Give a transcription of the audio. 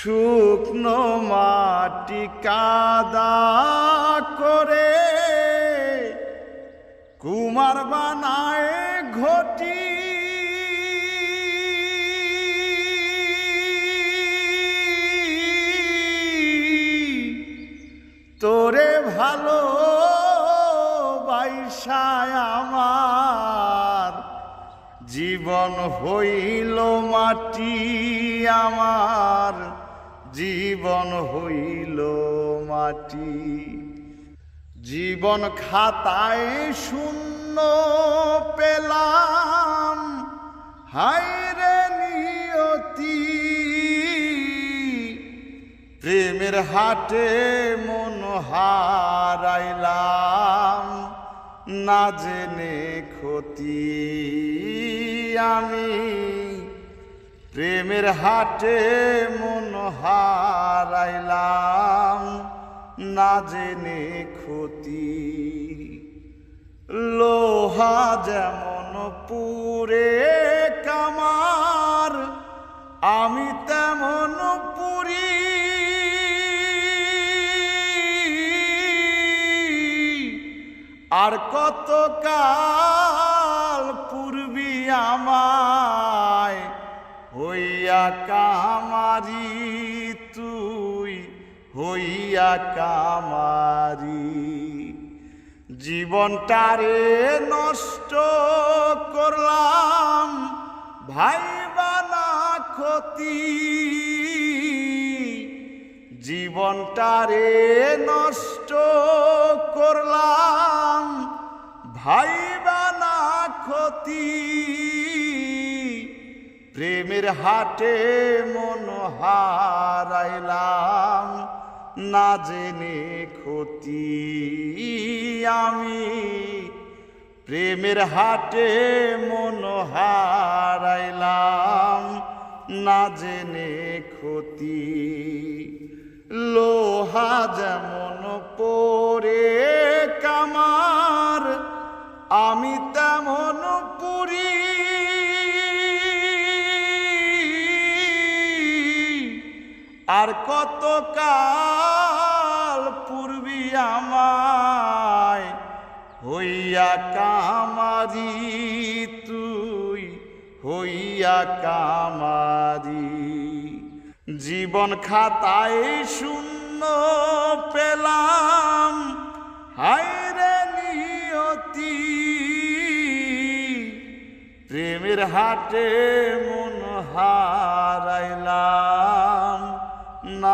শুকনো মাটি কাদা করে কুমার বানায় ঘটি। তোরে ভালো বাইসায় আমার জীবন হইল মাটি আমার। জীবন হইল মাটি। জীবন খাতায় শূন্য পেলাম। হায়রে নিয়তি। প্রেমের হাটে মন হারাইলাম। না জেনে ক্ষতি আমি। প্রেমের হাটে মন হারাইলাম, না জেনে ক্ষতি। লোহা যেমন পুরে কামার, আমি তেমন পুরি। আর কত কাল পূর্বী আমায় হইয়া কামারি, তুই হইয়া কামারি। জীবনটারে নষ্ট করলাম ভাই বানা ক্ষতি। জীবনটারে নষ্ট করলাম ভাই বানা ক্ষতি। প্রেমের হাটে মন হারাইলাম। না জেনে ক্ষতি আমি। প্রেমের হাটে মন হারাইলাম। না জেনে ক্ষতি। লোহা যেমন পরে কামার, আমি আর কত কাল পূর্বী আমায় হইয়া কামারি তুই, হইয়া কামারি। জীবন খাতায় শূন্য পেলাম, হায়রে নিয়তি। প্রেমের হাটে মন হারাইলাম। না